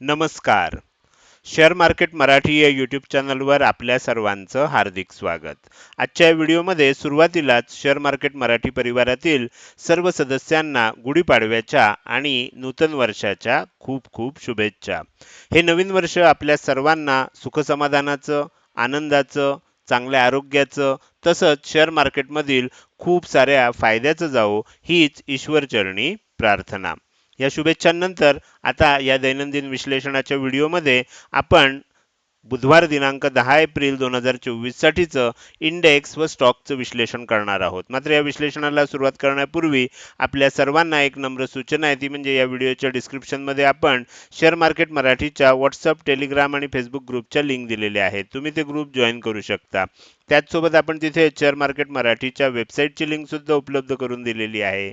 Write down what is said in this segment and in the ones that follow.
नमस्कार. Share market Marathi या YouTube चॅनलवर आपल्या सर्वांचं हार्दिक स्वागत. आजच्या व्हिडिओमध्ये सुरुवातीलाच शेअर मार्केट मराठी परिवारातील सर्व सदस्यांना गुढीपाडव्याच्या आणि नूतन वर्षाच्या खूप खूप शुभेच्छा. हे नवीन वर्ष आपल्या सर्वांना सुखसमाधानाचं आनंदाचं चांगल्या आरोग्याचं तसंच शेअर मार्केटमधील खूप साऱ्या फायद्याचं जावो हीच ईश्वरचरणी प्रार्थना. या शुभेच्छांनंतर आता या दैनंदिन विश्लेषणाच्या व्हिडिओमध्ये आपण बुधवार दिनांक दहा एप्रिल दोन हजार चोवीस साठीचं इंडेक्स व स्टॉकचं विश्लेषण करणार आहोत. मात्र या विश्लेषणाला सुरुवात करण्यापूर्वी आपल्या सर्वांना एक नम्र सूचना आहे. ती म्हणजे या व्हिडिओच्या डिस्क्रिप्शनमध्ये आपण शेअर मार्केट मराठीच्या व्हॉट्सअप टेलिग्राम आणि फेसबुक ग्रुपच्या लिंक दिलेल्या आहेत. तुम्ही ते ग्रुप जॉईन करू शकता. त्याचसोबत आपण तिथे शेअर मार्केट मराठीच्या वेबसाईटची लिंक सुद्धा उपलब्ध करून दिलेली आहे.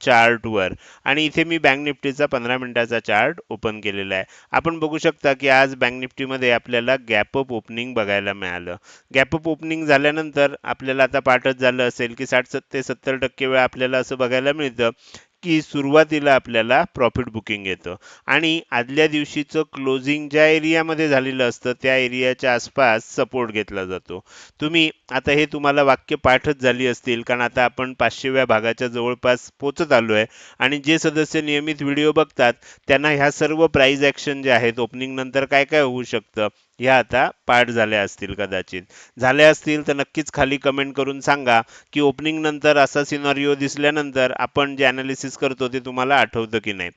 चार्टवर. आणि इथे मी बँक निफ्टीचा पंधरा मिनिटाचा चार्ट ओपन केलेला आहे. आपण बघू शकता की आज बँक निफ्टीमध्ये आपल्याला गॅपअप ओपनिंग बघायला मिळालं. गॅपअप ओपनिंग झाल्यानंतर आपल्याला आता पाठच झालं असेल की साठ ते सत्तर टक्के वेळा आपल्याला असं बघायला मिळतं. की सुरुवातीला आपल्याला प्रॉफिट बुकिंग येतं. आणि आदल्या दिवशीचं क्लोजिंग ज्या एरियामध्ये झालेलं असतं त्या एरियाच्या आसपास सपोर्ट घेतला जातो. तुम्ही आता हे तुम्हाला वाक्य पाठच झाली असतील कारण आता आपण पाचशेव्या भागाच्या जवळपास पोचत आलो आहे आणि जे सदस्य नियमित व्हिडिओ बघतात त्यांना ह्या सर्व प्राईज ॲक्शन जे आहेत ओपनिंग नंतर काय काय होऊ शकतं? ह्या आता पाठ झाल्या असतील कदाचित. झाल्या असतील तर नक्कीच खाली कमेंट करून सांगा की ओपनिंग नंतर असा सिनॉरिओ दिसल्यानंतर आपण जे ॲनालिसिस करतो ते तुम्हाला आठवतं की नाही.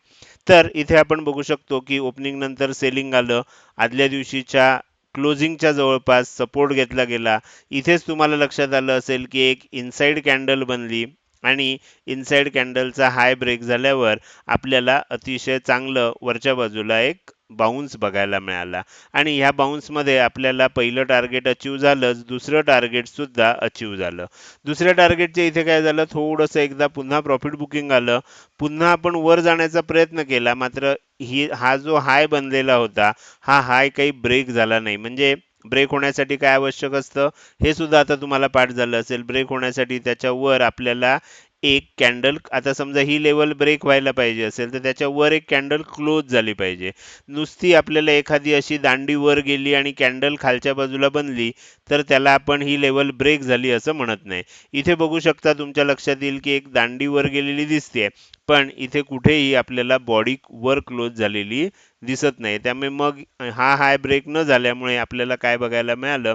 तर इथे आपण बघू शकतो की ओपनिंग नंतर सेलिंग आलं. आदल्या दिवशीच्या क्लोजिंगच्या जवळपास सपोर्ट घेतला गेला. इथेच तुम्हाला लक्षात आलं असेल की एक इनसाइड कॅन्डल बनली आणि इनसाइड कॅन्डलचा हाय ब्रेक झाल्यावर आपल्याला अतिशय चांगलं वरच्या बाजूला एक बाउन्स बघायला मिळाला. आणि ह्या बाउन्समध्ये आपल्याला पहिलं टार्गेट अचीव झालंच दुसरं टार्गेट सुद्धा अचीव झालं. दुसऱ्या टार्गेटच्या इथे काय झालं? थोडंसं एकदा पुन्हा प्रॉफिट बुकिंग आलं. पुन्हा आपण वर जाण्याचा प्रयत्न केला मात्र ही हा जो हाय बनलेला होता हा हाय काही ब्रेक झाला नाही. म्हणजे ब्रेक होण्यासाठी काय आवश्यक असतं? हे सुद्धा आता तुम्हाला पाठ झालं असेल. ब्रेक होण्यासाठी त्याच्यावर आपल्याला एक कॅन्डल आता समजा ही लेवल ब्रेक व्हायला पाहिजे असेल तर त्याच्यावर एक कॅन्डल क्लोज झाली पाहिजे. नुसती आपल्याला एखादी अशी दांडी वर गेली आणि कॅन्डल खालच्या बाजूला बनली तर त्याला आपण ही लेवल ब्रेक झाली असं म्हणत नाही. इथे बघू शकता तुमच्या लक्षात येईल की एक दांडी वर गेलेली दिसते पण इथे कुठेही आपल्याला बॉडी वर क्लोज झालेली दिसत नाही. त्यामुळे मग हा हाय ब्रेक न झाल्यामुळे आपल्याला काय बघायला मिळालं?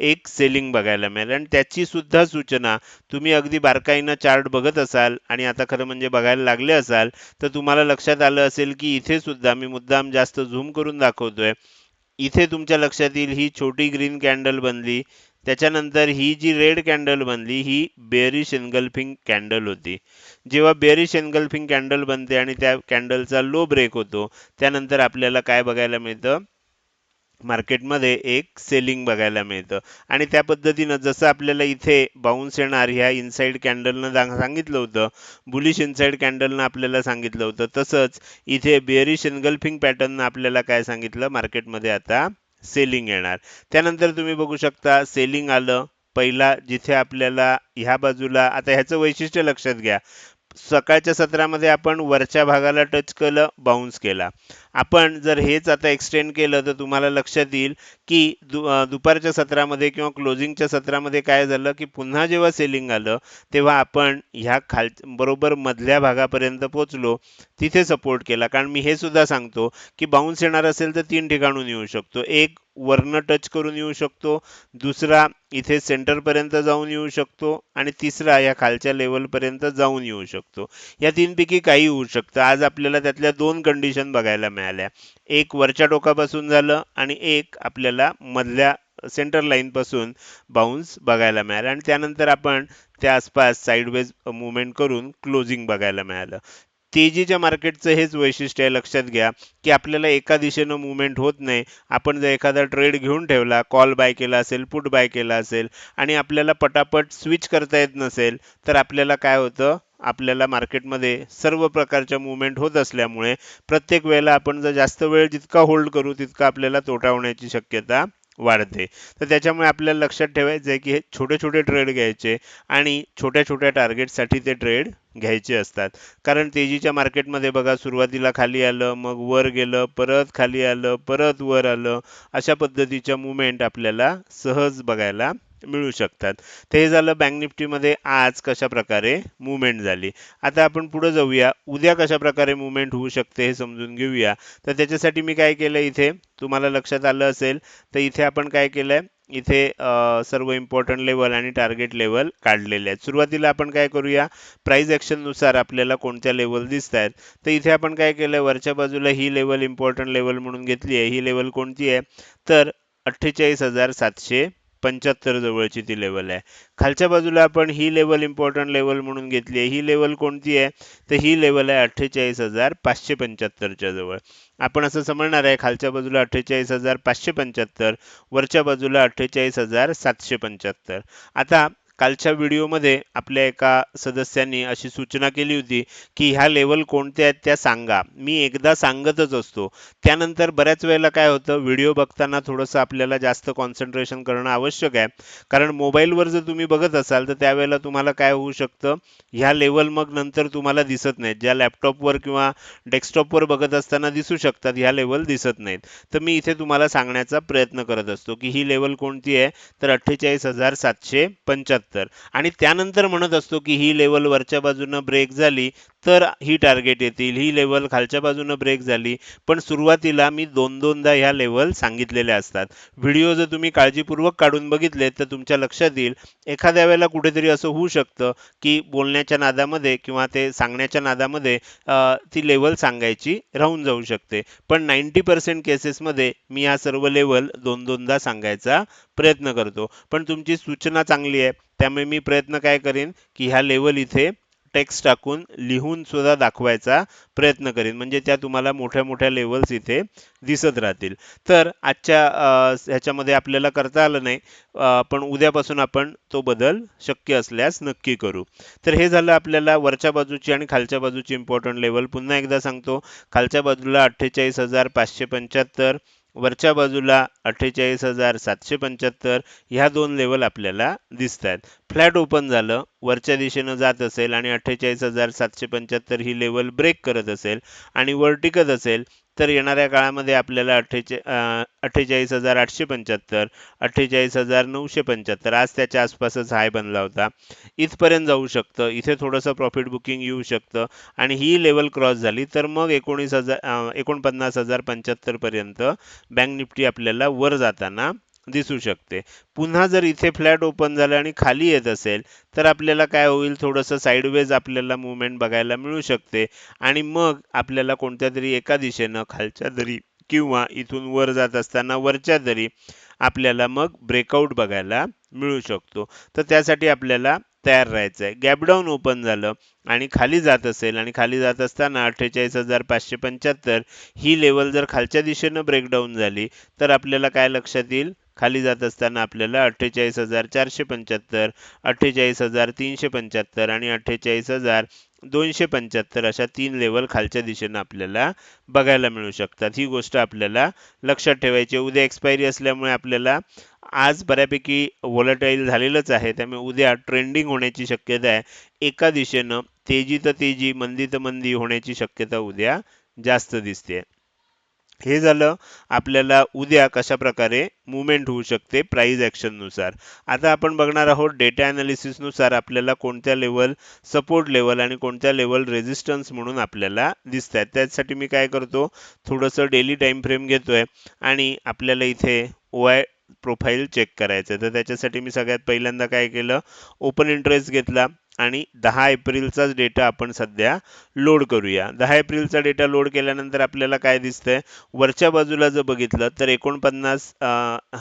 एक सेलिंग बघायला मिळालं. आणि त्याची सुद्धा सूचना तुम्ही अगदी बारकाईनं चार्ट बघत असाल आणि आता खरं म्हणजे बघायला लागले असाल तर तुम्हाला लक्षात आलं असेल की इथे सुद्धा मी मुद्दाम जास्त झूम करून दाखवतोय. इथे तुमच्या लक्षात येईल ही छोटी ग्रीन कॅन्डल बनली. त्याच्यानंतर ही जी रेड कॅन्डल बनली ही बेरिश एनगल्फिंग कॅन्डल होती. जेव्हा बेरिश एनगल्फिंग कॅन्डल बनते आणि त्या कॅन्डलचा लो ब्रेक होतो त्यानंतर आपल्याला काय बघायला मिळतं? मार्केटमध्ये एक सेलिंग बघायला मिळतं. आणि त्या पद्धतीनं जसं आपल्याला इथे बाउन्स येणार ह्या इनसाईड कॅन्डलनं सांगितलं होतं बुलिश इनसाईड कॅन्डलनं आपल्याला सांगितलं होतं तसंच इथे बेरिश एनगल्फिंग पॅटर्ननं आपल्याला काय सांगितलं? मार्केटमध्ये आता सेलिंग येणार. त्यानंतर तुम्ही बघू शकता सेलिंग आलं. पहिला जिथे आपल्याला ह्या बाजूला आता ह्याचं वैशिष्ट्य लक्षात घ्या. सकाळच्या सत्रामध्ये आपण वरच्या भागाला टच केलं बाउन्स केला. आपण जर हेच आता एक्सटेंड केलं तर तुम्हाला लक्षात येईल की दु दुपारच्या सत्रामध्ये किंवा क्लोजिंगच्या सत्रामध्ये काय झालं की पुन्हा जेव्हा सेलिंग आलं तेव्हा आपण ह्या खाल बरोबर मधल्या भागापर्यंत पोचलो तिथे सपोर्ट केला. कारण मी हे सुद्धा सांगतो की बाउन्स येणार असेल तर तीन ठिकाणून येऊ शकतो. एक वरनं टच करून येऊ शकतो दुसरा इथे सेंटरपर्यंत जाऊन येऊ शकतो आणि तिसरा या खालच्या लेवलपर्यंत जाऊन येऊ शकतो. या तीनपैकी काही होऊ शकतं. आज आपल्याला त्यातल्या दोन कंडिशन बघायला मिळाल्या. एक वरच्या टोकापासून झालं आणि एक आपल्याला मधल्या सेंटर लाईन पासून बाउन्स बघायला मिळाला. आणि त्यानंतर आपण त्या आसपास साईडवेज मुवमेंट करून क्लोजिंग बघायला मिळालं. तेजीच्या मार्केटचं हेच वैशिष्ट्य आहे लक्षात घ्या की आपल्याला एका दिशेनं मुवमेंट होत नाही. आपण जर एखादा ट्रेड घेऊन ठेवला कॉल बाय केला असेल पुट बाय केला असेल आणि आपल्याला पटापट स्विच करता येत नसेल तर आपल्याला काय होतं? आपल्याला मार्केटमध्ये सर्व प्रकारच्या मुवमेंट होत असल्यामुळे प्रत्येक वेळेला आपण जर जास्त वेळ जितका होल्ड करू तितका आपल्याला तोटा होण्याची शक्यता वाढते. तर त्याच्यामुळे आपल्याला लक्षात ठेवायचं आहे की हे छोटे छोटे ट्रेड घ्यायचे आणि छोट्या छोट्या टार्गेटसाठी ते ट्रेड घ्यायचे असतात. कारण तेजीच्या मार्केटमध्ये बघा सुरुवातीला खाली आलं मग वर गेलं परत खाली आलं परत वर आलं अशा पद्धतीच्या मुवमेंट आपल्याला सहज बघायला मिळू शकतात. ते हे झालं बँक निफ्टीमध्ये आज कशा प्रकारे मुवमेंट झाली. आता आपण पुढे जाऊया. उद्या कशा प्रकारे मुवमेंट होऊ शकते हे समजून घेऊया. तर त्याच्यासाठी मी काय केलं इथे? तुम्हाला लक्षात आलं असेल. तर इथे आपण काय केलंय? इथे सर्व इम्पॉर्टंट लेवल आणि टार्गेट लेवल काढलेले आहेत. सुरुवातीला आपण काय करूया? प्राईज ॲक्शननुसार आपल्याला कोणत्या लेवल दिसत आहेत तर इथे आपण काय केलंय? वरच्या बाजूला ही लेवल इम्पॉर्टंट लेवल म्हणून घेतली आहे. ही लेवल कोणती आहे? तर अठ्ठेचाळीस हजार सातशे पंच्याहत्तर जवळची ती लेवल आहे. खालच्या बाजूला आपण ही लेवल इम्पॉर्टंट लेवल म्हणून घेतली आहे. ही लेवल कोणती आहे? तर ही लेवल आहे अठ्ठेचाळीस हजार पाचशे पंच्याहत्तरच्या जवळ. आपण असं समजणार आहे खालच्या बाजूला अठ्ठेचाळीस हजार पाचशे पंच्याहत्तर वरच्या बाजूला अठ्ठेचाळीस हजार सातशे पंच्याहत्तर. आता कालच्या व्हिडिओमध्ये आपल्या एका सदस्यांनी अशी सूचना केली होती की ह्या लेवल कोणत्या आहेत त्या सांगा. मी एकदा सांगतच असतो. त्यानंतर बऱ्याच वेळेला काय होतं व्हिडिओ बघताना थोडंसं आपल्याला जास्त कॉन्सन्ट्रेशन करणं आवश्यक आहे. कारण मोबाईलवर जर तुम्ही बघत असाल तर त्यावेळेला तुम्हाला काय होऊ शकतं? ह्या लेवल मग नंतर तुम्हाला दिसत नाहीत. ज्या लॅपटॉपवर किंवा डेस्कटॉपवर बघत असताना दिसू शकतात ह्या लेवल दिसत नाहीत. तर मी इथे तुम्हाला सांगण्याचा प्रयत्न करत असतो की ही लेवल कोणती आहे? तर अठ्ठेचाळीस हजार सातशे पंच्याहत्तर. आणि त्यानंतर म्हणत असतो की ही लेवल वरच्या बाजूनं ब्रेक झाली तर ही टार्गेट येतील. ही लेवल खालच्या बाजूनं ब्रेक झाली. पण सुरुवातीला मी दोन दोनदा ह्या लेवल सांगितलेल्या असतात. व्हिडिओ जर तुम्ही काळजीपूर्वक काढून बघितले तर तुमच्या लक्षात येईल एखाद्या वेळेला कुठेतरी असं होऊ शकतं की बोलण्याच्या नादामध्ये किंवा ते सांगण्याच्या नादामध्ये ती लेवल सांगायची राहून जाऊ शकते. पण नाईन्टी पर्सेंट केसेसमध्ये मी या सर्व लेवल दोन दोनदा सांगायचा प्रयत्न करतो. पण तुमची सूचना चांगली आहे. त्यामुळे मी प्रयत्न काय करेन की ह्या लेवल इथे टेक्स्ट टाकून लिहून सुद्धा दाखवायचा प्रयत्न करेन. म्हणजे त्या तुम्हाला मोठ्या मोठ्या लेवल्स इथे दिसत राहतील. तर आजच्या ह्याच्यामध्ये आपल्याला करता आलं नाही. पण उद्यापासून आपण तो बदल शक्य असल्यास नक्की करू. तर हे झालं आपल्याला वरच्या बाजूची आणि खालच्या बाजूची इम्पॉर्टंट लेवल पुन्हा एकदा सांगतो. खालच्या बाजूला अठ्ठेचाळीस हजार पाचशे पंच्याहत्तर वरच्या बाजूला अठ्ठेचाळीस हजार सातशे पंच्याहत्तर ह्या दोन लेवल आपल्याला दिसत आहेत फ्लॅट ओपन झालं वरच्या दिशेनं जात असेल आणि अठ्ठेचाळीस हजार सातशे पंच्याहत्तर ही लेवल ब्रेक करत असेल आणि वर टिकत असेल तर येणाऱ्या काळामध्ये आपल्याला अठ्ठेचे अठ्ठेचाळीस हजार आठशे पंच्याहत्तर अठ्ठेचाळीस हजार नऊशे पंच्याहत्तर आज त्याच्या आसपासच हाय बनला होता. इथपर्यंत जाऊ शकतं. इथे थोडंसं प्रॉफिट बुकिंग येऊ शकतं. आणि ही लेवल क्रॉस झाली तर मग एकोणीस हजार एकोणपन्नास हजार पंच्याहत्तरपर्यंत बँक निफ्टी आपल्याला वर जाताना दिसू शकते. पुन्हा जर इथे फ्लॅट ओपन झालं आणि खाली येत असेल तर आपल्याला काय होईल? थोडंसं साईडवेज आपल्याला मुवमेंट बघायला मिळू शकते. आणि मग आपल्याला कोणत्या तरी एका दिशेनं खालच्या दरी किंवा इथून वर जात असताना वरच्या दरी आपल्याला मग ब्रेकआउट बघायला मिळू शकतो. तर त्यासाठी आपल्याला तयार राहायचं आहे गॅपडाऊन ओपन झालं आणि खाली जात असेल आणि खाली जात असताना अठ्ठेचाळीस हजार पाचशे पंच्याहत्तर ही लेवल जर खालच्या दिशेनं ब्रेकडाऊन झाली तर आपल्याला काय लक्षात येईल? खाली जात असताना आपल्याला अठ्ठेचाळीस हजार चारशे पंच्याहत्तर अठ्ठेचाळीस हजार तीनशे पंच्याहत्तर आणि अठ्ठेचाळीस हजार दोनशे पंच्याहत्तर अशा तीन लेवल खालच्या दिशेनं आपल्याला बघायला मिळू शकतात. ही गोष्ट आपल्याला लक्षात ठेवायची उद्या एक्सपायरी असल्यामुळे आपल्याला आज बऱ्यापैकी व्होलटाईल झालेलंच आहे. त्यामुळे उद्या ट्रेंडिंग होण्याची शक्यता आहे. एका दिशेनं तेजी तर तेजी मंदी तर मंदी होण्याची शक्यता उद्या जास्त दिसते. हे झालं आपल्याला उद्या कशा प्रकारे मुवमेंट होऊ शकते प्राईज ॲक्शननुसार आता आपण बघणार आहोत डेटा ॲनालिसिसनुसार आपल्याला कोणत्या लेवल सपोर्ट लेवल आणि कोणत्या लेवल रेजिस्टन्स म्हणून आपल्याला दिसत आहेत त्यासाठी मी काय करतो थोडंसं डेली टाईम फ्रेम घेतोय आणि आपल्याला इथे ओ आय प्रोफाईल चेक करायचं आहे तर त्याच्यासाठी मी सगळ्यात पहिल्यांदा काय केलं ओपन इंटरेस्ट घेतला. आणि दहा एप्रिलचाच डेटा आपण सध्या लोड करूया. दहा एप्रिलचा डेटा लोड केल्यानंतर आपल्याला काय दिसतंय? वरच्या बाजूला जर बघितलं तर एकोणपन्नास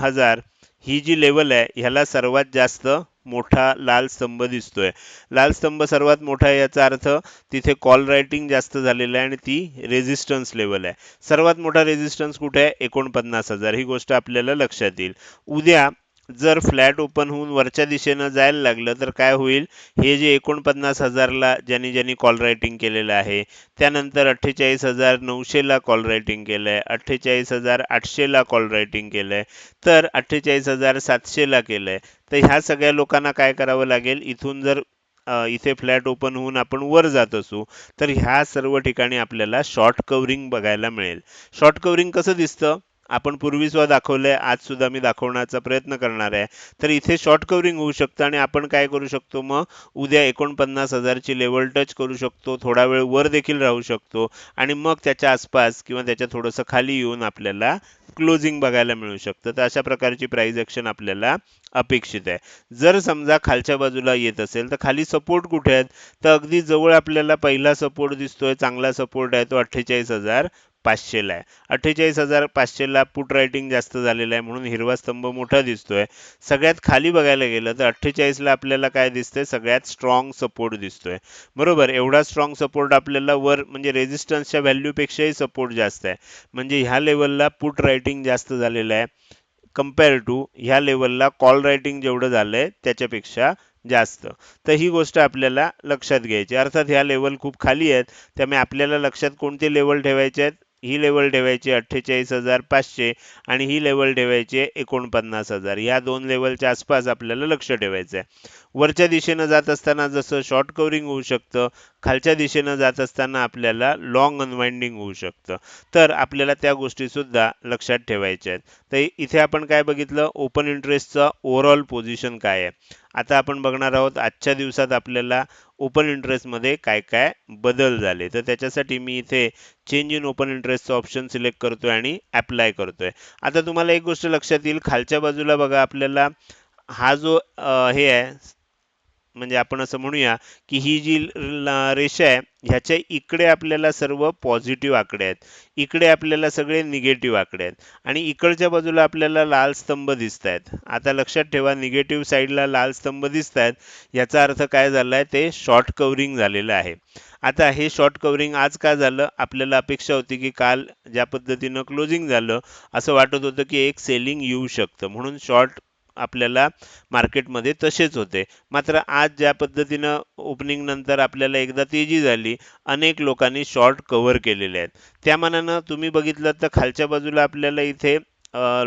हजार ही जी लेवल आहे ह्याला सर्वात जास्त मोठा लाल स्तंभ दिसतोय. लाल स्तंभ सर्वात मोठा आहे याचा अर्थ तिथे कॉल रायटिंग जास्त झालेलं आहे आणि ती रेझिस्टन्स लेवल आहे. सर्वात मोठा रेझिस्टन्स कुठे आहे? एकोणपन्नास हजार. ही गोष्ट आपल्याला लक्षात येईल. उद्या जर फ्लॅट ओपन होऊन वरच्या दिशेनं जायला लागलं तर काय होईल? हे जे एकोणपन्नास हजारला ज्यांनी ज्यांनी कॉल रायटिंग केलेलं आहे त्यानंतर अठ्ठेचाळीस हजार नऊशेला कॉल रायटिंग केलं आहे अठ्ठेचाळीस हजार आठशेला कॉल रायटिंग केलं आहे तर अठ्ठेचाळीस हजार सातशेला केलं आहे तर ह्या सगळ्या लोकांना काय करावं लागेल? इथून जर इथे फ्लॅट ओपन होऊन आपण वर जात असू तर ह्या सर्व ठिकाणी आपल्याला शॉर्ट कवरिंग बघायला मिळेल. शॉर्ट कवरिंग कसं दिसतं? आपण पूर्वी सुद्धा दाखवलंय आज सुद्धा मी दाखवण्याचा प्रयत्न करणार आहे. तर इथे शॉर्ट कवरिंग होऊ शकतं आणि आपण काय करू शकतो मग? उद्या एकोणपन्नास हजारची लेवल टच करू शकतो थोडा वेळ वर देखील राहू शकतो आणि मग त्याच्या आसपास किंवा त्याच्या थोडंसं खाली येऊन आपल्याला क्लोजिंग बघायला मिळू शकतं. तर अशा प्रकारची प्राईज ॲक्शन आपल्याला अपेक्षित आहे. जर समजा खालच्या बाजूला येत असेल तर खाली सपोर्ट कुठे आहेत? तर अगदी जवळ आपल्याला पहिला सपोर्ट दिसतोय चांगला सपोर्ट आहे तो अठ्ठेचाळीस हजार पाचशेला आहे. अठ्ठेचाळीस हजार पाचशेला पुट रायटिंग जास्त झालेलं आहे म्हणून हिरवा स्तंभ मोठा दिसतोय. सगळ्यात खाली बघायला गेलं तर अठ्ठेचाळीसला आपल्याला काय दिसतंय? सगळ्यात स्ट्रॉंग सपोर्ट दिसतोय. बरोबर एवढा स्ट्रॉंग सपोर्ट आपल्याला वर म्हणजे रेजिस्टन्सच्या व्हॅल्यूपेक्षाही सपोर्ट जास्त आहे. म्हणजे ह्या लेवलला पुट रायटिंग जास्त झालेलं आहे. कंपेअर टू ह्या लेवलला कॉल रायटिंग जेवढं झालं आहे त्याच्यापेक्षा जास्त. तर ही गोष्ट आपल्याला लक्षात घ्यायची अर्थात ह्या लेवल खूप खाली आहेत. त्यामुळे आपल्याला लक्षात कोणते लेवल ठेवायचे आहेत? ही लेवल ठेवायची अठ्ठेचाळीस हजार पाचशे आणि ही लेवल ठेवायची आहे एकोणपन्नास हजार. या दोन लेवलच्या आसपास आपल्याला लक्ष ठेवायचं आहे वरच्या दिशेनं जात असताना जसं शॉर्ट कवरिंग होऊ शकतं खालच्या दिशेनं जात असताना आपल्याला लॉंग अनवाइंडिंग होऊ शकतं. तर आपल्याला त्या गोष्टी सुद्धा लक्षात ठेवायच्या आहेत तर इथे आपण काय बघितलं? ओपन इंटरेस्टचं ओव्हरऑल पोझिशन काय आहे? आता आपण बघणार आहोत आजच्या दिवसात आपल्याला ओपन इंटरेस्टमध्ये काय काय बदल झाले. तर त्याच्यासाठी मी इथे चेंज इन ओपन इंटरेस्टचं ऑप्शन सिलेक्ट करतोय आणि अप्लाय करतोय. आता तुम्हाला एक गोष्ट लक्षात येईल खालच्या बाजूला बघा आपल्याला हा जो हे आहे म्हणजे आपण असं म्हणूया की ही जी रेषा आहे ह्याच्या इकडे आपल्याला सर्व पॉझिटिव्ह आकडे आहेत. इकडे आपल्याला सगळे निगेटिव्ह आकडे आहेत. आणि इकडच्या बाजूला आपल्याला लाल स्तंभ दिसत आहेत. आता लक्षात ठेवा निगेटिव्ह साईडला लाल स्तंभ दिसत आहेत. याचा अर्थ काय झालाय ते शॉर्ट कवरिंग झालेलं आहे. आता हे शॉर्ट कवरिंग आज का झालं? आपल्याला अपेक्षा होती की काल ज्या पद्धतीनं क्लोजिंग झालं असं वाटत होतं की एक सेलिंग येऊ शकतं. म्हणून शॉर्ट आपल्याला मार्केटमध्ये तसेच होते. मात्र आज ज्या पद्धतीनं ओपनिंगनंतर आपल्याला एकदा तेजी झाली अनेक लोकांनी शॉर्ट कव्हर केलेले आहेत. त्या मानानं तुम्ही बघितलं तर खालच्या बाजूला आपल्याला इथे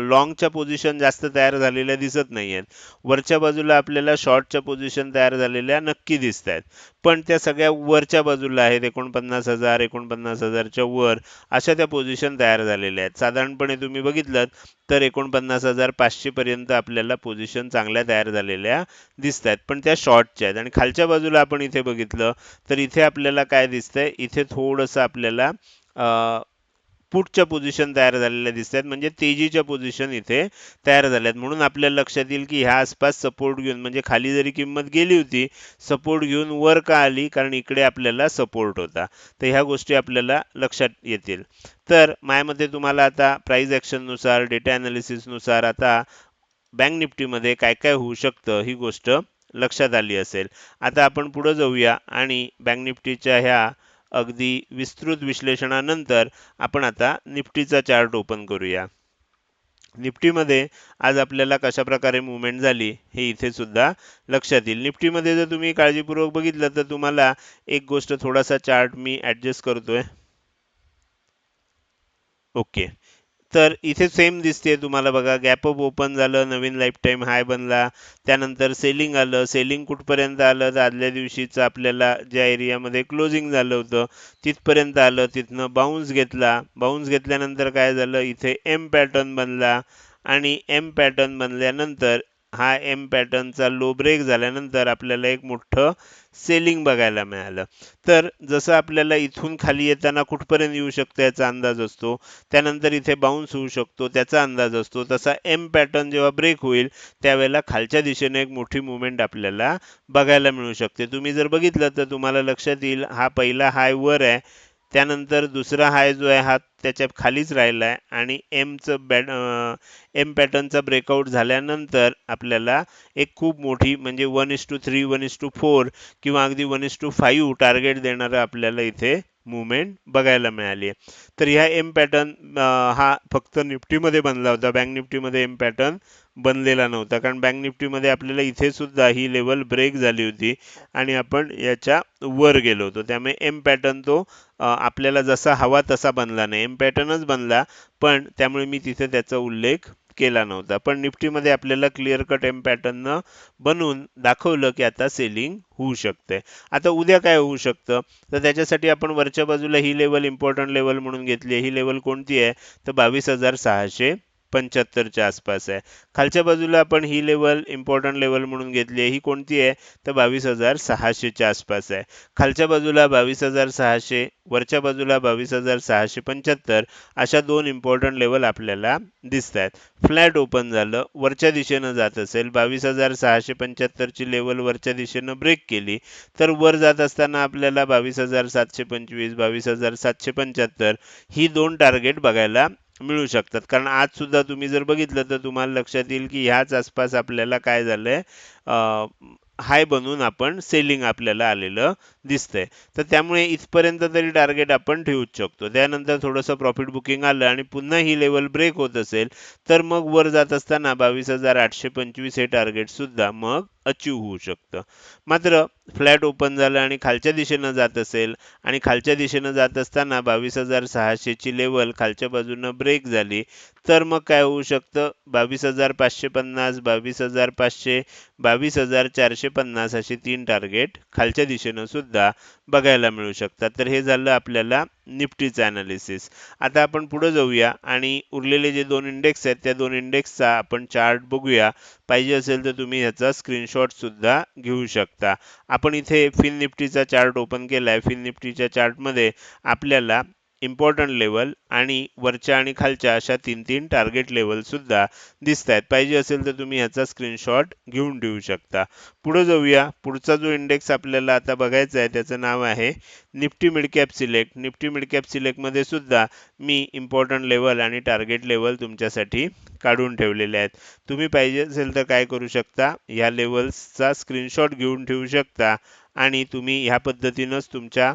लॉंगच्या पोझिशन जास्त तयार झालेल्या दिसत नाही आहेत वरच्या बाजूला आपल्याला शॉर्टच्या पोझिशन तयार झालेल्या नक्की दिसत आहेत पण त्या सगळ्या वरच्या बाजूला आहेत एकोणपन्नास हजार एकोणपन्नास हजारच्या वर अशा त्या पोझिशन तयार झालेल्या आहेत. साधारणपणे तुम्ही बघितलं तर एकोणपन्नास हजार पाचशेपर्यंत आपल्याला पोझिशन चांगल्या तयार झालेल्या दिसत आहेत पण त्या शॉर्टच्या आहेत. आणि खालच्या बाजूला आपण इथे बघितलं तर इथे आपल्याला काय दिसतंय? इथे थोडंसं आपल्याला पुटच्या पोझिशन तयार झालेल्या दिसतात. म्हणजे तेजीच्या पोझिशन इथे तयार झाल्यात. म्हणून आपल्या लक्षात येईल की ह्या आसपास सपोर्ट घेऊन म्हणजे खाली जरी किंमत गेली होती सपोर्ट घेऊन वर का आली? कारण इकडे आपल्याला सपोर्ट होता. तर ह्या गोष्टी आपल्याला लक्षात येतील. तर मायामध्ये तुम्हाला आता प्राईज ॲक्शननुसार डेटा नुसार आता बँक निफ्टीमध्ये काय काय होऊ शकतं ही गोष्ट लक्षात आली असेल. आता आपण पुढे जाऊया आणि बँक निफ्टीच्या ह्या अगदी विस्तृत विश्लेषणानंतर आपण आता निफ्टीचा चार्ट ओपन करूया. निफ्टीमध्ये आज आपल्याला कशा प्रकारे मुवमेंट झाली हे इथे सुद्धा लक्षात येईल. निफ्टीमध्ये जर तुम्ही काळजीपूर्वक बघितलं तर तुम्हाला एक गोष्ट थोडासा चार्ट मी ॲडजस्ट करतोय. ओके. तर इथे सेम दिसते तुम्हाला बघा. गॅपअप ओपन झालं नवीन लाईफ टाईम हाय बनला. त्यानंतर सेलिंग आलं. सेलिंग कुठपर्यंत आलं? तर आदल्या दिवशीचं आपल्याला ज्या एरियामध्ये क्लोजिंग झालं होतं तिथपर्यंत आलं. तिथनं बाउन्स घेतला. बाउन्स घेतल्यानंतर काय झालं? इथे एम पॅटर्न बनला. आणि एम पॅटर्न बनल्यानंतर हा एम पॅटर्नचा लो ब्रेक झाल्यानंतर आपल्याला एक मोठं सेलिंग बघायला मिळालं. तर जसं आपल्याला इथून खाली येताना कुठपर्यंत येऊ शकतं याचा अंदाज असतो त्यानंतर इथे बाउन्स होऊ शकतो त्याचा अंदाज असतो. तसा एम पॅटर्न जेव्हा ब्रेक होईल त्यावेळेला खालच्या दिशेने एक मोठी मुवमेंट आपल्याला बघायला मिळू शकते. तुम्ही जर बघितलं तर तुम्हाला लक्षात येईल हा पहिला हाय वर आहे त्यानंतर दुसरा हाय जो आहे हा त्याच्या खालीच राहिला आहे आणि एमचं बॅट एम पॅटर्नचा ब्रेकआउट झाल्यानंतर आपल्याला एक खूप मोठी म्हणजे one is to three one is to four किंवा अगदी one is to five target देणारं आपल्याला इथे मुवमेंट बघायला मिळाली आहे. तर ह्या एम पॅटर्न हा फक्त निफ्टीमध्ये बनला होता. बँक निफ्टीमध्ये एम पॅटर्न बनलेला नव्हता. कारण बँक निफ्टीमध्ये आपल्याला इथे सुद्धा ही लेवल ब्रेक झाली होती आणि आपण याच्या वर गेलो होतो. त्यामुळे एम पॅटर्न तो आपल्याला जसा हवा तसा बनला नाही. एम पॅटर्नच बनला पण त्यामुळे मी तिथे त्याचा उल्लेख केला नव्हता. पण निफ्टीमध्ये आपल्याला क्लिअर कट एम पॅटर्न बनवून दाखवलं की आता सेलिंग होऊ शकते आता उद्या काय होऊ शकतं? तर त्याच्यासाठी आपण वरच्या बाजूला ही लेवल इम्पॉर्टंट लेवल म्हणून घेतली आहे. ही लेवल कोणती आहे? तर बावीस हजार सहाशे पंच्याहत्तरच्या आसपास आहे. खालच्या बाजूला आपण ही लेवल इम्पॉर्टंट लेवल म्हणून घेतली आहे. ही कोणती आहे? तर बावीस हजार सहाशेच्या आसपास आहे. खालच्या बाजूला बावीस हजार सहाशे वरच्या बाजूला बावीस हजार सहाशे पंच्याहत्तर अशा दोन इम्पॉर्टंट लेवल आपल्याला दिसत आहेत. फ्लॅट ओपन झालं वरच्या दिशेनं जात असेल. बावीस हजार सहाशे पंच्याहत्तरची लेवल वरच्या दिशेनं ब्रेक केली. तर वर जात असताना आपल्याला बावीस हजार सातशे पंचवीस बावीस हजार सातशे पंच्याहत्तर ही दोन टार्गेट बघायला मिळू शकतात. कारण आज सुद्धा तुम्ही जर बघितलं तर तुम्हाला लक्षात येईल की ह्याच आसपास आपल्याला काय झालंय? हाय बनून आपण सेलिंग आपल्याला आलेलं दिसतंय. तर त्यामुळे इथपर्यंत तरी टार्गेट आपण ठेवूच शकतो. त्यानंतर थोडंसं प्रॉफिट बुकिंग आलं आणि पुन्हा ही लेवल ब्रेक होत असेल तर मग वर जात असताना बावीस हजार आठशे पंचवीस हे टार्गेट सुद्धा मग अचीव होऊ शकतं. मात्र फ्लॅट ओपन झालं आणि खालच्या दिशेनं जात असेल आणि खालच्या दिशेनं जात असताना बावीस हजार सहाशेची लेवल खालच्या बाजूनं ब्रेक झाली तर मग काय होऊ शकतं? बावीस हजार पाचशे पन्नास बावीस हजार पाचशे बावीस हजार चारशे पन्नास असे तीन टार्गेट खालच्या दिशेनं सुद्धा सुद्धा बघायला मिळू शकतात. तर हे झालं आपल्याला निफ्टीचं अनालिसिस आता आपण पुढे जाऊया आणि उरलेले जे दोन इंडेक्स आहेत त्या दोन इंडेक्सचा आपण चार्ट बघूया. पाहिजे असेल तर तुम्ही ह्याचा स्क्रीनशॉट सुद्धा घेऊ शकता. आपण इथे फिन निफ्टीचा चार्ट ओपन केला आहे फिन निफ्टीच्या चार्टमध्ये आपल्याला इम्पॉर्टंट लेवल आणि वरच्या आणि खालच्या अशा तीन तीन टार्गेट लेवलसुद्धा दिसत आहेत पाहिजे असेल तर तुम्ही ह्याचा स्क्रीनशॉट घेऊन ठेवू शकता. पुढे जाऊया. पुढचा जो इंडेक्स आपल्याला आता बघायचा आहे त्याचं नाव आहे Nifty midcap select Nifty midcap सिलेक्टमध्ये सुद्धा मी इम्पॉर्टंट लेवल आणि टार्गेट लेवल तुमच्यासाठी काढून ठेवलेले आहेत. तुम्ही पाहिजे असेल तर काय करू शकता? ह्या लेवल्सचा स्क्रीनशॉट घेऊन ठेवू शकता आणि तुम्ही ह्या पद्धतीनंच तुमच्या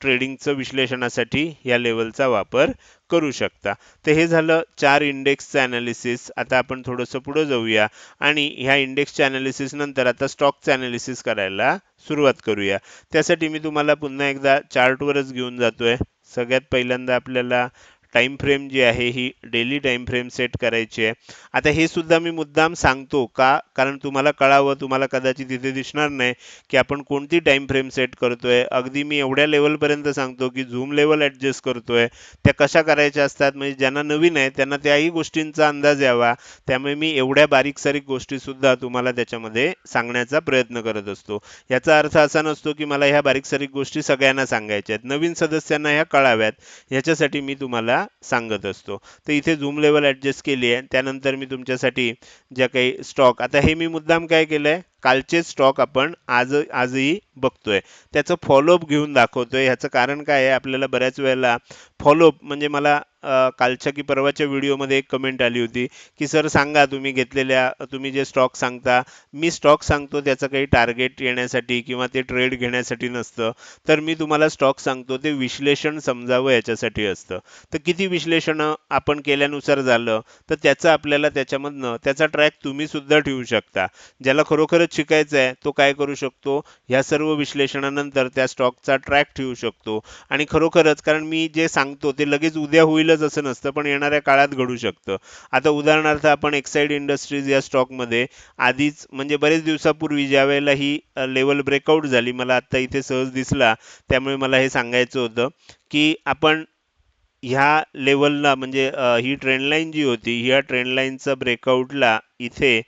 ट्रेडिंगचं विश्लेषणासाठी या लेवलचा वापर करू शकता. तर हे झालं चार इंडेक्सचं ॲनालिसिस आता आपण थोडंसं पुढं जाऊया आणि ह्या इंडेक्सच्या ॲनालिसिस नंतर आता स्टॉकचं ॲनालिसिस करायला सुरुवात करूया. त्यासाठी मी तुम्हाला पुन्हा एकदा चार्टवरच घेऊन जातोय. सगळ्यात पहिल्यांदा आपल्याला टाईम फ्रेम जी आहे ही डेली टाईम फ्रेम सेट करायची आहे. आता हे सुद्धा मी मुद्दाम सांगतो का? कारण तुम्हाला कळावं तुम्हाला कदाचित इथे दिसणार नाही की आपण कोणती टाईम फ्रेम सेट करतोय. अगदी मी एवढ्या लेवलपर्यंत सांगतो की झूम लेवल ॲडजस्ट करतोय. त्या कशा करायच्या असतात? म्हणजे ज्यांना नवीन आहे त्यांना त्याही गोष्टींचा अंदाज यावा. त्यामुळे मी एवढ्या बारीक सारीक गोष्टीसुद्धा तुम्हाला त्याच्यामध्ये सांगण्याचा प्रयत्न करत असतो. याचा अर्थ असा नसतो की मला ह्या बारीक सारीक गोष्टी सगळ्यांना सांगायच्या आहेत. नवीन सदस्यांना ह्या कळाव्यात. ह्याच्यासाठी मी तुम्हाला सांगत असतो. तर इथे झूम लेवल ॲडजस्ट केली आहे. त्यानंतर मी तुमच्यासाठी ज्या काही स्टॉक आता हे मी मुद्दाम काय केलं आहे कालचे स्टॉक आपण आज आजही बघतोय. त्याचं फॉलोअप घेऊन दाखवतोय. ह्याचं कारण काय आहे? आपल्याला बऱ्याच वेळेला फॉलोअप म्हणजे मला कालच्या की परवाच्या व्हिडिओमध्ये एक कमेंट आली होती की सर सांगा तुम्ही घेतलेल्या तुम्ही जे स्टॉक सांगता मी स्टॉक सांगतो त्याचं काही टार्गेट येण्यासाठी किंवा ते ट्रेड घेण्यासाठी नसतं. तर मी तुम्हाला स्टॉक सांगतो ते विश्लेषण समजावं याच्यासाठी असतं. तर किती विश्लेषण आपण केल्यानुसार झालं? तर त्याचं आपल्याला त्याच्यामधनं त्याचा ट्रॅक तुम्ही सुद्धा ठेवू शकता. ज्याला खरोखर खरोखरच शिकायचा आहे तो काय करू शकतो? ह्या सर्व विश्लेषणानंतर त्या स्टॉकचा ट्रॅक ठेवू शकतो. आणि खरोखरच कारण मी जे सांगतो ते लगेच उद्या होईलच असं नसतं पण येणाऱ्या काळात घडू शकतं. आता उदाहरणार्थ आपण एक्साईड इंडस्ट्रीज या स्टॉकमध्ये आधीच म्हणजे बरेच दिवसापूर्वी ज्या वेळेला ही लेवल ब्रेकआउट झाली मला आत्ता इथे सहज दिसला त्यामुळे मला हे सांगायचं होतं की आपण ह्या लेवलला म्हणजे ही ट्रेंडलाईन जी होती ह्या ट्रेंडलाईनचा ब्रेकआउटला इथे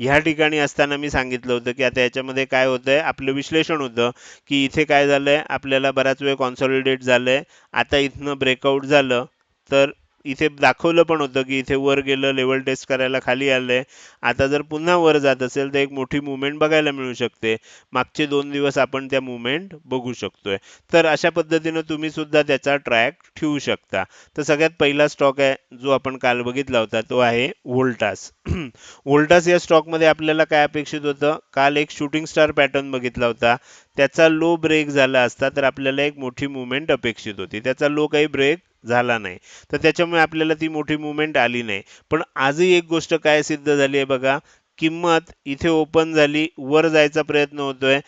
ह्या ठिकाणी असताना मी सांगितलं होतं की आता याच्यामध्ये काय होतंय आपलं विश्लेषण होतं की इथे काय झालंय आपल्याला बराच वेळ कॉन्सॉलिडेट झालंय. आता इथनं ब्रेकआउट झालं तर इथे दाखवलं पण होतं की इथे वर गेलं लेवल टेस्ट करायला खाली आलंय. आता जर पुन्हा वर जात असेल तर एक मोठी मुवमेंट बघायला मिळू शकते. मागचे दोन दिवस आपण त्या मुवमेंट बघू शकतोय. तर अशा पद्धतीनं तुम्ही सुद्धा त्याचा ट्रॅक ठेवू शकता. तर सगळ्यात पहिला स्टॉक आहे जो आपण काल बघितला होता तो आहे व्होल्टास व्होल्टास या स्टॉकमध्ये आपल्याला काय अपेक्षित होतं? काल एक शूटिंग स्टार पॅटर्न बघितला होता. त्याचा लो ब्रेक झाला असता तर आपल्याला एक मोठी मुवमेंट अपेक्षित होती. त्याचा लो काही ब्रेक झाला नाही. तर त्याच्यामुळे आपल्याला ती मोठी मुवमेंट आली नाही. पण आजही एक गोष्ट काय सिद्ध झाली आहे बघा किंमत इथे ओपन झाली वर जायचा प्रयत्न होतोय.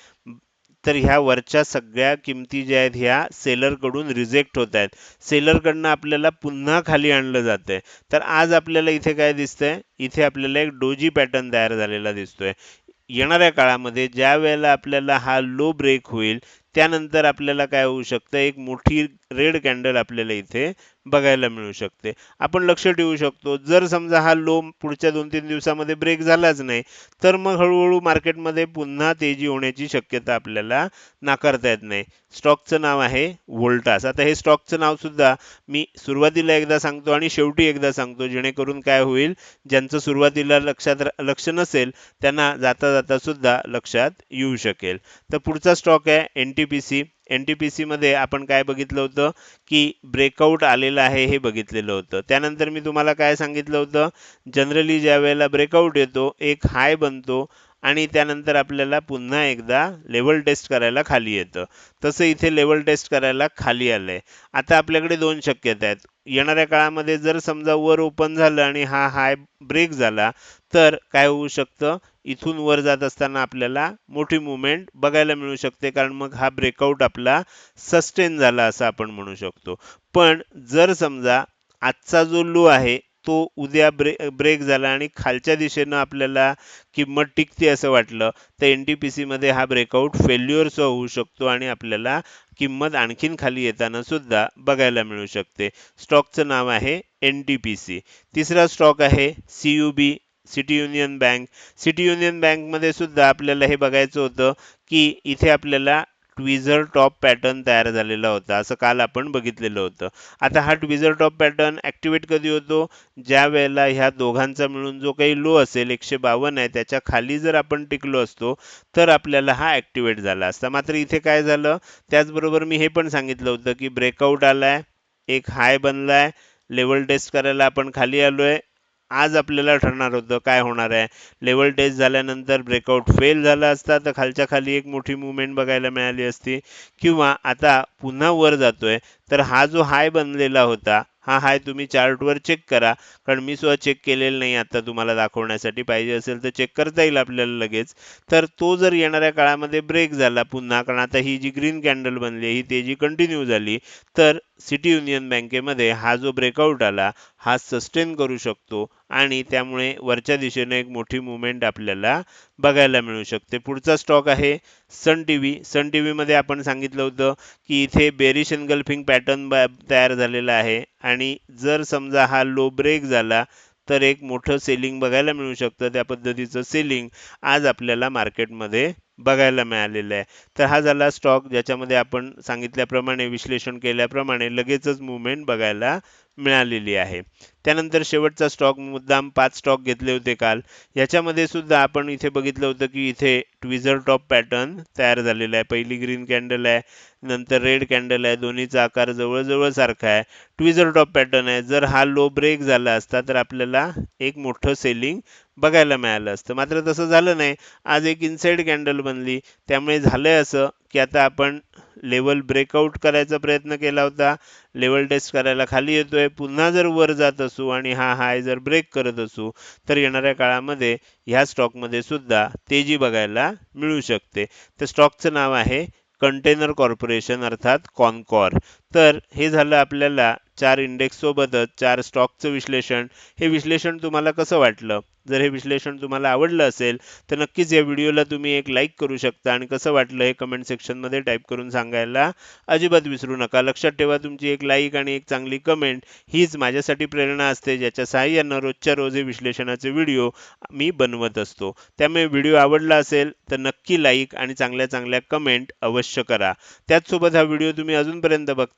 तर ह्या वरच्या सगळ्या किमती ज्या आहेत ह्या सेलरकडून रिजेक्ट होत आहेत. सेलरकडनं आपल्याला पुन्हा खाली आणलं जातंय. तर आज आपल्याला इथे काय दिसतंय? इथे आपल्याला एक डोजी पॅटर्न तयार झालेला दिसतोय. येणाऱ्या काळामध्ये ज्या वेळेला आपल्याला हा लो ब्रेक होईल त्यानंतर आपल्याला काय होऊ शकतं? एक मोठी रेड कॅन्डल आपल्याला इथे बघायला मिळू शकते. आपण लक्ष ठेवू शकतो. जर समजा हा लो पुढच्या दोन तीन दिवसामध्ये ब्रेक झालाच नाही तर मग हळूहळू मार्केटमध्ये पुन्हा तेजी होण्याची शक्यता आपल्याला नाकारता येत नाही. स्टॉकचं नाव आहे वोल्टास आता हे स्टॉकचं नावसुद्धा मी सुरुवातीला एकदा सांगतो आणि शेवटी एकदा सांगतो जेणेकरून काय होईल ज्यांचं सुरुवातीला लक्षात लक्ष नसेल त्यांना जाता जाता सुद्धा लक्षात येऊ शकेल. तर पुढचा स्टॉक आहे N T P C N T P सीमध्ये आपण काय बघितलं होतं की ब्रेकआउट आलेलं आहे हे बघितलेलं होतं. त्यानंतर मी तुम्हाला काय सांगितलं होतं? जनरली ज्या वेळेला ब्रेकआउट येतो एक हाय बनतो आणि त्यानंतर आपल्याला पुन्हा एकदा लेवल टेस्ट करायला खाली येतं. तसं इथे लेवल टेस्ट करायला खाली आलंय. आता आपल्याकडे दोन शक्यता आहेत. येणाऱ्या काळामध्ये जर समजा वर ओपन झालं आणि हा हाय ब्रेक झाला तर काय होऊ शकतं? इथून वर जात असताना आपल्याला मोठी मुवमेंट बघायला मिळू शकते. कारण मग हा ब्रेकआउट आपला सस्टेन झाला असं आपण म्हणू शकतो. पण जर समजा आजचा जो लो आहे तो उद्या ब्रे ब्रेक झाला आणि खालच्या दिशेनं आपल्याला किंमत टिकते असं वाटलं तर एन टी पी सीमध्ये हा ब्रेकआउट फेल्युअरचा होऊ शकतो आणि आपल्याला किंमत आणखीन खाली येताना सुद्धा बघायला मिळू शकते. स्टॉकचं नाव आहे एन टी पी सी तिसरा स्टॉक आहे C U B City Union Bank. City Union बँकमध्ये सुद्धा आपल्याला हे बघायचं होतं की इथे आपल्याला ट्विझर टॉप पॅटर्न तयार झालेला होता. असं काल आपण बघितलेलं होतं. आता हा ट्विझर टॉप पॅटर्न ॲक्टिवेट कधी होतो? ज्या वेळेला ह्या दोघांचा मिळून जो काही लो असेल एकशे बावन्न आहे त्याच्याखाली जर आपण टिकलो असतो तर आपल्याला हा ॲक्टिवेट झाला असता. मात्र इथे काय झालं? त्याचबरोबर मी हे पण सांगितलं होतं की ब्रेकआउट आलाय एक हाय बनलाय लेवल टेस्ट करायला आपण खाली आलोय. आज आपल्याला ठरणार होतं काय होणार आहे. लेवल टेस्ट झाल्यानंतर ब्रेकआउट फेल झाला असता तर खालच्या खाली एक मोठी मुवमेंट बघायला मिळाली असती. किंवा आता पुन्हा वर जातोय तर हा जो हाय बनलेला होता हा हाय तुम्ही चार्टवर चेक करा. कारण मी सुद्धा चेक केलेलं नाही आता तुम्हाला दाखवण्यासाठी. पाहिजे असेल तर चेक करता येईल आपल्याला लगेच. तर तो जर येणाऱ्या काळामध्ये ब्रेक झाला पुन्हा कारण आता ही जी ग्रीन कॅन्डल बनली ही तेजी कंटिन्यू झाली तर सिटी युनियन बँकेमध्ये हा जो ब्रेकआउट आला हा सस्टेन करू शकतो आणि त्यामुळे वरच्या दिशेने एक मोठी मुवमेंट आपल्याला बघायला मिळू शकते. पुढचा स्टॉक आहे Sun T V Sun T व्हीमध्ये आपण सांगितलं होतं की इथे बेरिश एनगल्फिंग पॅटर्न तयार झालेला आहे. आणि जर समजा हा लो ब्रेक झाला तर एक मोठं सेलिंग बघायला मिळू शकतं त्या पद्धतीचं सेलिंग आज आपल्याला मार्केटमध्ये बघायला मिळालेलं आहे. तर हा झाला स्टॉक ज्याच्यामध्ये आपण सांगितल्याप्रमाणे विश्लेषण केल्याप्रमाणे लगेचच मुवमेंट बघायला मिळालेली आहे. त्यानंतर शेवटचा स्टॉक मुद्दाम पाच स्टॉक घेतले होते काल. याच्यामध्ये सुद्धा आपण इथे बघितलं होतं की इथे ट्विझर टॉप पॅटर्न तयार झालेला आहे. पहिली ग्रीन कॅन्डल आहे नंतर रेड कॅन्डल आहे दोन्हीचा आकार जवळजवळ सारखा आहे. ट्विझर टॉप पॅटर्न आहे. जर हा लो ब्रेक झाला असता तर आपल्याला एक मोठं सेलिंग बघायला मिळालं असतं. मात्र तसं झालं नाही. आज एक इनसाइड कॅन्डल बनली. त्यामुळे झालंय असं की आता आपण लेवल ब्रेकआउट करायचा प्रयत्न केला होता. लेवल टेस्ट करायला खाली येतोय. पुन्हा जर वर जात असू आणि हा हाय जर ब्रेक करत असू तर येणाऱ्या काळामध्ये ह्या स्टॉकमध्ये सुद्धा तेजी बघायला मिळू शकते. तर स्टॉकचं नाव आहे कंटेनर कॉर्पोरेशन अर्थात कॉनकॉर तर हे झालं आपल्याला चार इंडेक्स सोबतच चार स्टॉकचं विश्लेषण. हे विश्लेषण तुम्हाला कसं वाटलं? जर हे विश्लेषण तुम्हाला आवडलं असेल तर नक्कीच या व्हिडिओला तुम्ही एक लाईक करू शकता. आणि कसं वाटलं हे कमेंट सेक्शनमध्ये टाईप करून सांगायला अजिबात विसरू नका. लक्षात ठेवा तुमची एक लाईक आणि एक चांगली कमेंट हीच माझ्यासाठी प्रेरणा असते ज्याच्या सहाय्यानं रोजच्या रोज हे विश्लेषणाचे व्हिडिओ मी बनवत असतो. त्यामुळे व्हिडिओ आवडला असेल तर नक्की लाईक आणि चांगल्या चांगल्या कमेंट अवश्य करा. त्याचसोबत हा व्हिडिओ तुम्ही अजूनपर्यंत बघता